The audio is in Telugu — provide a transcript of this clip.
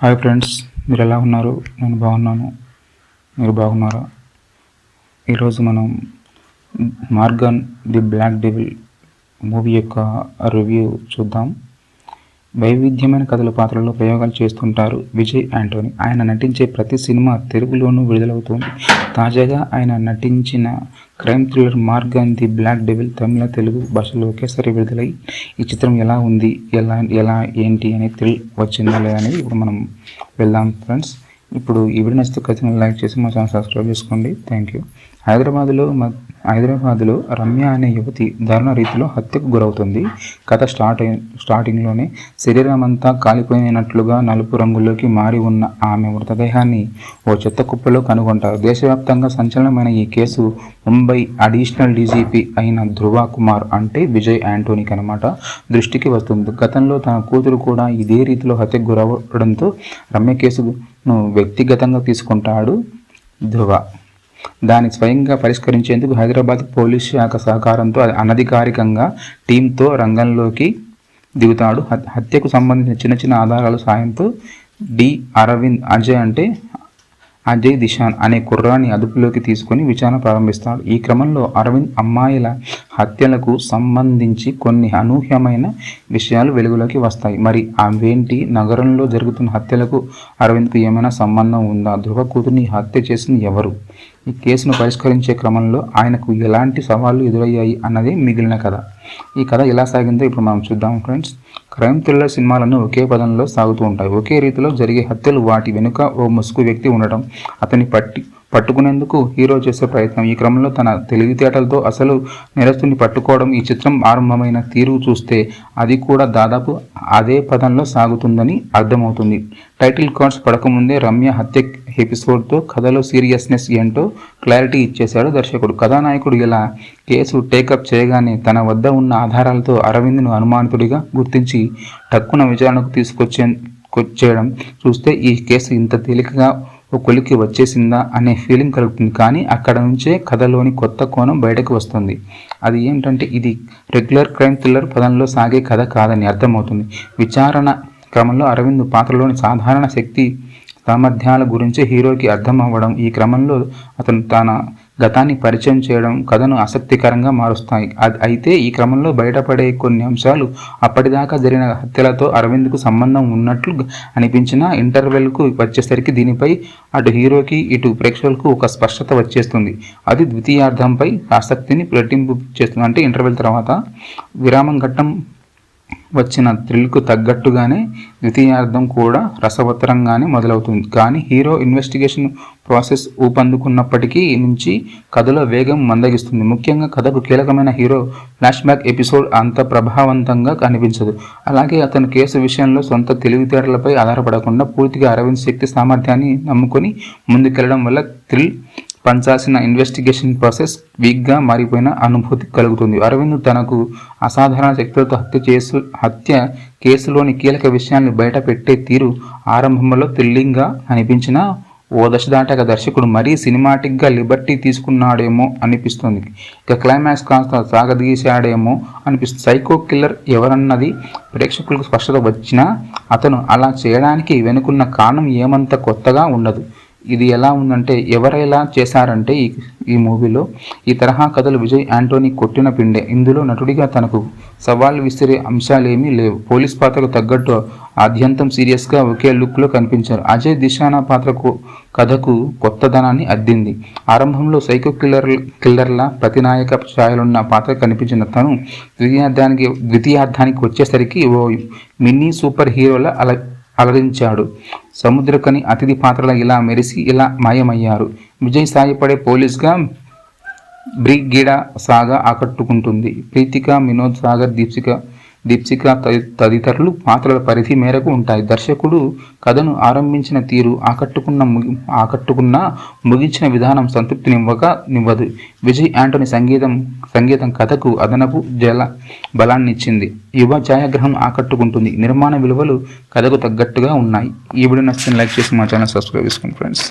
హాయ్ ఫ్రెండ్స్ మీరు ఎలా ఉన్నారు? నేను బాగున్నాను. మీరు బాగున్నారా? ఈరోజు మనం Maargan the black devil movie యొక్క రివ్యూ చూద్దాం. వైవిధ్యమైన కథల పాత్రలో ప్రయోగాలు చేస్తుంటారు విజయ్ యాంటోనీ ఆయన నటించే ప్రతి సినిమా తెలుగులోనూ విడుదలవుతుంది. తాజాగా ఆయన నటించిన crime thriller Maargan the black devil తమిళ తెలుగు భాషలో ఒకేసారి విడుదలై ఈ చిత్రం ఎలా ఉంది ఎలా ఎలా ఏంటి అనే థ్రిల్ వచ్చిందా లేదా అనేది ఇప్పుడు మనం వెళ్దాం ఫ్రెండ్స్. ఇప్పుడు ఈ వీడియో నచ్చితే ఖచ్చితంగా లైక్ చేసి మా ఛానల్ సబ్స్క్రైబ్ చేసుకోండి. Thank you. హైదరాబాద్లో హైదరాబాద్లో రమ్య అనే యువతి దారుణ రీతిలో హత్యకు గురవుతుంది. కథ స్టార్ట్ స్టార్టింగ్లోనే శరీరం అంతా కాలిపోయినట్లుగా నలుపు రంగులోకి మారి ఉన్న ఆమె మృతదేహాన్ని ఓ చెత్త కుప్పలో కనుగొంటారు. దేశవ్యాప్తంగా సంచలనమైన ఈ కేసు ముంబై అడిషనల్ డీజీపీ అయిన ధ్రువ కుమార్ అంటే విజయ్ యాంటోనీకి అనమాట దృష్టికి వస్తుంది. గతంలో తన కూతురు కూడా ఇదే రీతిలో హత్యకు గురవడంతో రమ్య కేసును వ్యక్తిగతంగా తీసుకుంటాడు ధృవ. దాన్ని స్వయంగా పరిష్కరించేందుకు హైదరాబాద్ పోలీస్ శాఖ సహకారంతో అనధికారికంగా టీంతో రంగంలోకి దిగుతాడు. హత్యకు సంబంధించిన చిన్న చిన్న ఆధారాల సాయంతో డి. అరవింద్ అజయ్ అంటే అజయ్ దిశాన్ అనే కుర్రాన్ని అదుపులోకి తీసుకుని విచారణ ప్రారంభిస్తాడు. ఈ క్రమంలో అరవింద్ అమ్మాయిల హత్యలకు సంబంధించి కొన్ని అనూహ్యమైన విషయాలు వెలుగులోకి వస్తాయి. మరి అవేంటి? నగరంలో జరుగుతున్న హత్యలకు అరవింద్కు ఏమైనా సంబంధం ఉందా? ధృవ కూతుర్ని హత్య చేసింది ఎవరు? ఈ కేసును పరిష్కరించే క్రమంలో ఆయనకు ఎలాంటి సవాళ్ళు ఎదురయ్యాయి అన్నది మిగిలిన కథ. ఈ కథ ఎలా సాగిందో ఇప్పుడు మనం చూద్దాం ఫ్రెండ్స్. క్రైమ్ థ్రిల్లర్ సినిమాలను ఒకే పదంలో సాగుతూ ఉంటాయి. ఒకే రీతిలో జరిగే హత్యలు వాటి వెనుక ఓ ముసుగు వ్యక్తి ఉండటం అతని పట్టి పట్టుకునేందుకు హీరో చేసే ప్రయత్నం ఈ క్రమంలో తన తెలివితేటలతో అసలు నిరస్తుని పట్టుకోవడం ఈ చిత్రం ఆరంభమైన తీరు చూస్తే అది కూడా దాదాపు అదే పదంలో సాగుతుందని అర్థమవుతుంది. టైటిల్ కార్డ్స్ పడకముందే రమ్య హత్య ఎపిసోడ్తో కథలో సీరియస్నెస్ ఏంటో క్లారిటీ ఇచ్చేశాడు దర్శకుడు. కథానాయకుడు ఇలా కేసు టేకప్ చేయగానే తన వద్ద ఉన్న ఆధారాలతో అరవింద్ను అనుమానితుడిగా గుర్తించి టక్కున విచారణకు తీసుకొచ్చే చేయడం చూస్తే ఈ కేసు ఇంత తేలికగా ఓ కొలికి వచ్చేసిందా అనే ఫీలింగ్ కలుగుతుంది. కానీ అక్కడ నుంచే కథలోని కొత్త కోణం బయటకు వస్తుంది. అది ఏంటంటే ఇది రెగ్యులర్ క్రైమ్ థ్రిల్లర్ పదంలో సాగే కథ కాదని అర్థమవుతుంది. విచారణ క్రమంలో అరవింద్ పాత్రలోని సాధారణ శక్తి సామర్థ్యాల గురించి హీరోకి అర్థం అవ్వడం ఈ క్రమంలో అతను తన గతాన్ని పరిచయం చేయడం కథను ఆసక్తికరంగా మారుస్తాయి. అయితే ఈ క్రమంలో బయటపడే కొన్ని అంశాలు అప్పటిదాకా జరిగిన హత్యలతో అరవింద్కు సంబంధం ఉన్నట్లు అనిపించిన ఇంటర్వెల్కు వచ్చేసరికి దీనిపై అటు హీరోకి ఇటు ప్రేక్షకులకు ఒక స్పష్టత వచ్చేస్తుంది. అది ద్వితీయార్థంపై ఆసక్తిని రెట్టింపు చేస్తుంది. అంటే ఇంటర్వెల్ తర్వాత విరామం ఘట్టం వచ్చిన థ్రిల్కు తగ్గట్టుగానే ద్వితీయార్థం కూడా రసవత్తరంగానే మొదలవుతుంది. కానీ హీరో ఇన్వెస్టిగేషన్ ప్రాసెస్ ఊపందుకున్నప్పటికీ నుంచి కథలో వేగం మందగిస్తుంది. ముఖ్యంగా కథకు కీలకమైన హీరో ఫ్లాష్ బ్యాక్ ఎపిసోడ్ అంత ప్రభావవంతంగా కనిపించదు. అలాగే అతను కేసు విషయంలో సొంత తెలివితేటలపై ఆధారపడకుండా పూర్తిగా అరవింద్ శక్తి సామర్థ్యాన్ని నమ్ముకొని ముందుకెళ్ళడం వల్ల థ్రిల్ పంచాల్సిన ఇన్వెస్టిగేషన్ ప్రాసెస్ వీక్గా మారిపోయిన అనుభూతి కలుగుతుంది. అరవింద్ తనకు అసాధారణ శక్తులతో హత్య చేసు హత్య కేసులోని కీలక విషయాన్ని బయట పెట్టే తీరు ఆరంభంలో థ్రిల్లింగ్గా అనిపించిన ఓ దశ దాటాక దర్శకుడు మరీ సినిమాటిక్గా లిబర్టీ తీసుకున్నాడేమో అనిపిస్తుంది. ఇక క్లైమాక్స్ కాస్త సాగదీశాడేమో అనిపిస్తుంది. సైకో కిల్లర్ ఎవరన్నది ప్రేక్షకులకు స్పష్టత వచ్చినా అతను అలా చేయడానికి వెనుకున్న కారణం ఏమంత కొత్తగా ఉండదు. ఇది ఎలా ఉందంటే ఎవరైలా చేశారంటే ఈ ఈ మూవీలో ఈ తరహా కథలు విజయ్ యాంటోనీ కొట్టిన పిండే. ఇందులో నటుడిగా తనకు సవాల్ విసిరే అంశాలేమీ లేవు. పోలీస్ పాత్రకు తగ్గట్టు ఆద్యంతం సీరియస్గా ఒకే లుక్లో కనిపించారు. అజయ్ దిశానా పాత్రకు కథకు కొత్తదనాన్ని అద్దింది. ఆరంభంలో సైకో కిల్లర్ కిల్లర్ల ప్రతినాయక ఛాయలున్న పాత్ర కనిపించిన తను ద్వితీయార్థానికి ద్వితీయార్థానికి వచ్చేసరికి ఓ మినీ సూపర్ హీరోల అలా అలరించాడు. సముద్రకని అతిథి పాత్రల ఇలా మెరిసి ఇలా మాయమయ్యారు. విజయ్ సాయపడే పోలీస్గా బ్రిగిడా సాగా ఆకట్టుకుంటుంది. ప్రీతిక వినోద్ సాగర్ దీప్సిక దీప్సిక తదితరులు పాత్రల పరిధి మేరకు ఉంటాయి. దర్శకుడు కథను ఆరంభించిన తీరు ఆకట్టుకున్న ఆకట్టుకున్న ముగించిన విధానం సంతృప్తినివ్వక నివ్వదు విజయ్ యాంటోని సంగీతం సంగీతం కథకు అదనపు జల బలాన్నిచ్చింది. యువ ఛాయాగ్రహం ఆకట్టుకుంటుంది. నిర్మాణ విలువలు కథకు తగ్గట్టుగా ఉన్నాయి. ఈ వీడియో నచ్చిన లైక్ చేసి మా ఛానల్ సబ్స్క్రైబ్ చేసుకోండి ఫ్రెండ్స్.